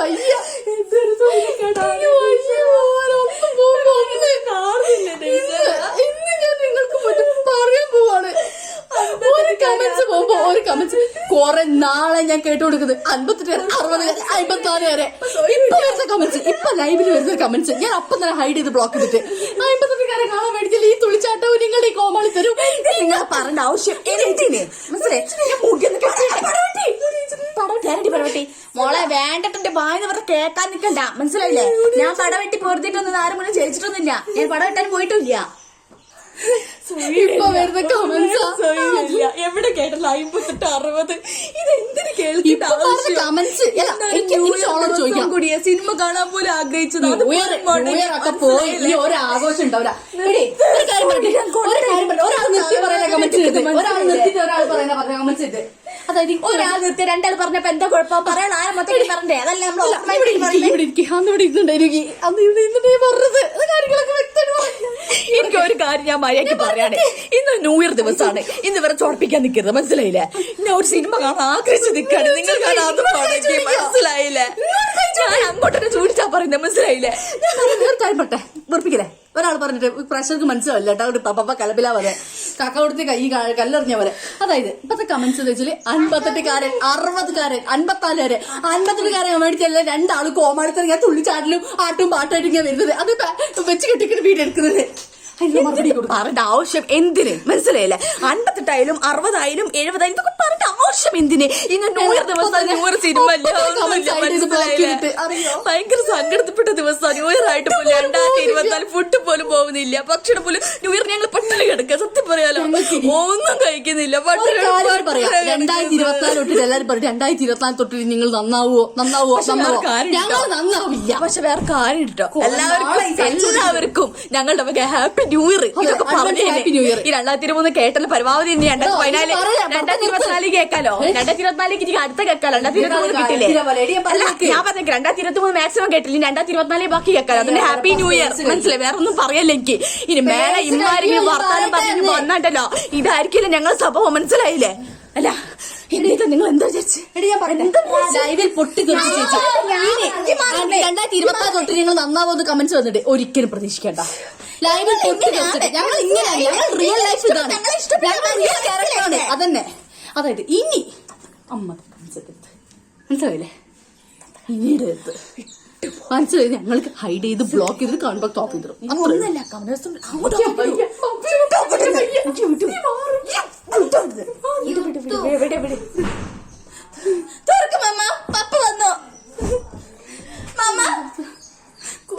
വയ്യ. ഇന്ന് ഞാൻ നിങ്ങൾക്ക് പറ്റും പറയാൻ പോവാണ്. ഒരു കമന്റ്സ് പോകുമ്പോ ഒരു കമന്റ്സ് കുറെ നാളെ ഞാൻ കേട്ടു കൊടുക്കുന്നത് അൻപത്തെട്ട് അറുപത് വരെ. വരെ ഇപ്പൊ വരുന്ന കമന്റ്സ് ഇപ്പൊ ലൈവിൽ വരുന്ന കമന്റ്സ് ഞാൻ അപ്പം തന്നെ ഹൈഡ് ചെയ്ത് ബ്ലോക്ക് ചെയ്തിട്ട്. അമ്പത്തെട്ടുകാരെ കാണാൻ മേടിച്ചില്ല ഈ തുളിച്ചാട്ടവും നിങ്ങളുടെ ഈ കോമാളി തരും. നിങ്ങൾ പറഞ്ഞ ആവശ്യം. മനസ്സിലായി? ഞാൻ തരണ്ടി പടവെട്ടി. മോളെ വേണ്ടിട്ടെ വായന പറഞ്ഞ കേക്കാൻ നിൽക്കണ്ട മനസ്സിലായില്ലേ? ഞാൻ പടവെട്ടി പൊറുത്തിട്ടൊന്നും ആരും മുന്നേ ജയിച്ചിട്ടൊന്നുമില്ല. ഞാൻ പടവെട്ടാൻ പോയിട്ടില്ല ഇപ്പൊ വരുന്ന കമന്റ്സ് എവിടെ കേട്ടല്ലോ? അമ്പത്തെട്ട് അറുപത്. ഇത് എന്തിനു കൂടിയ? സിനിമ കാണാൻ പോലും ആഗ്രഹിച്ചത്. ഒരാഘോഷം പോയി. ഈ ഒരു ആഘോഷം ഉണ്ടാവില്ല? ഒരാൾ നിർത്തി പറയുന്ന കമന്റ്സ് ഇത്. ഒരാൾ നിർത്തി ഒരാൾ പറയുന്ന പറഞ്ഞ കമന്റ്സ് ഇത്. അതായത് ഈ ഒരാൾ നിർത്തി രണ്ടാൾ പറഞ്ഞപ്പോ എന്താ കുഴപ്പം? പറയാൻ ആരെ മൊത്തം പറഞ്ഞേ? അതല്ല നമ്മൾ അന്ന് ഇവിടെ ഇരുന്നിട്ട് പറഞ്ഞത്? കാര്യങ്ങളൊക്കെ. എനിക്ക് ഒരു കാര്യം ഞാൻ മര്യാദ പറയാണ്. ഇന്ന് ന്യൂ ഇയർ ദിവസമാണ് ഇന്ന് ഇവരെ ചോടിപ്പിക്കാൻ നിൽക്കരുത് മനസ്സിലായില്ലേ? ഞാൻ ഒരു സിനിമ കാണാൻ ആഗ്രഹിച്ച് നിൽക്കാണ് നിങ്ങൾ കാണാൻ മനസ്സിലായില്ലേ? ഞാൻ അങ്ങോട്ടൊക്കെ ചൂടിച്ചാ പറയുന്നത് മനസ്സിലായില്ലേ? ഞാൻ ഒരു കാര്യം ഒരാൾ പറഞ്ഞിട്ട് പ്രഷർക്ക് മനസ്സിലാവില്ല കേട്ടോ. പപ്പ കലപ്പിലാ വരെ കക്ക കൊടുത്ത് കൈ കല്ലെറിഞ്ഞ പോലെ. അതായത് ഇപ്പത്തെ കമന്റ്സ് എന്ന് വെച്ചാൽ അൻപത്തെട്ടുകാരൻ അറുപതുകാരൻ അൻപത്തിനാലുകാരൻ അൻപത്തെട്ടുകാരൻ മേടിച്ചല്ലേ രണ്ടാൾ കോമാളിത്തറിയാൻ തുള്ളിച്ചാടലും ആട്ടും പാട്ടായിട്ട് ഇങ്ങനെ വരുന്നത്. അത് വെച്ച് കെട്ടിക്കുന്ന വീട് എടുക്കുന്നത്. ആവശ്യം എന്തിന്? മനസ്സിലായില്ലേ? അൻപത്തെട്ടായാലും അറുപതായാലും എഴുപതായാലും എന്തിന്? ഇന്ന് ന്യൂ ഇയർ ദിവസം ന്യൂ ഇയർ സിനിമ? ഭയങ്കര സങ്കടത്തിൽപ്പെട്ട ദിവസം ന്യൂ ഇയർ ആയിട്ട് പോലും രണ്ടായിരത്തി ഇരുപത്തിനാല് ഫുഡ് പോലും പോകുന്നില്ല. ഭക്ഷണം പോലും ന്യൂ ഇയർ ഞങ്ങൾ പട്ടിണി കിടക്കുക. പറയാലോ. ഒന്നും കഴിക്കുന്നില്ല. രണ്ടായിരത്തി ഇരുപത്തിനാല് തൊട്ട് എല്ലാവരും പറയും. രണ്ടായിരത്തി ഇരുപത്തിനാല് തൊട്ട് നിങ്ങൾ നന്നാവോ നന്നാവോ ഞങ്ങൾ നന്നാവില്ല. പക്ഷെ വേറെ കാര്യം ഇട്ടോ? എല്ലാവർക്കും എല്ലാവർക്കും ഞങ്ങളുടെ വക ഹാപ്പി ന്യൂ ഇയർ ഇതൊക്കെ പറഞ്ഞു ഹാപ്പി ന്യൂ ഇയർ ഈ രണ്ടായിരത്തി ഇരുപത് കേട്ടല്ലോ പരമാവധി ഇനി രണ്ടായിരത്തി പതിനാല് പറയാം, രണ്ടായിരത്തി ഇരുപത്തിനാല് കേൾക്കാലോ? രണ്ടായിരത്തി ഇരുപത്തിനാലിക്ക് ഇനി അടുത്ത കേൾക്കാലോ? രണ്ടായിരത്തി കിട്ടില്ലേ? ഞാൻ പറഞ്ഞേക്ക്. രണ്ടായിരത്തി മാക്സിമം കേട്ടില്ല. രണ്ടായിരത്തി ഇരുപത്തിനാല് ബാക്കി കേൾക്കാലോ? അതിന്റെ ഹാപ്പി ന്യൂ ഇയർ മനസ്സിലായി. വേറെ ഒന്നും പറയല്ല എനിക്ക്. ഇനി മേലെ. ഇമ്മാരെങ്കിലും വർത്താനം പറഞ്ഞു വന്നിട്ടല്ലോ ഇതായിരിക്കില്ല ഞങ്ങൾ സംഭവം മനസ്സിലായില്ലേ? അല്ല ഇത് നിങ്ങൾ എന്താ പറയട്ടെ. ലൈവിൽ പൊട്ടി ചേച്ചി രണ്ടായിരത്തി ഇരുപത്തി തൊട്ട് നന്നാവുന്ന കമന്റ്സ് വന്നിട്ട് ഒരിക്കലും പ്രതീക്ഷിക്കേണ്ട. ലൈവിൽ പൊട്ടി ഞങ്ങൾ ഞങ്ങൾ റിയൽ ലൈഫ് ഇതാണ്. ഞങ്ങൾ റിയൽ ക്യാരക്ടറാണ് അതന്നെ. അതായത് ഇനി അമ്മ. മനസ്സിലായില്ലേ? ഇനിയുടെ അടുത്ത് മനസ്സിലായി? ഞങ്ങൾക്ക് ഹൈഡ് ചെയ്ത് ബ്ലോക്ക് ചെയ്ത് കാണുമ്പോൾ ടോപ്പ് ചെയ്തു ഒന്നല്ല കമനേഴ്സും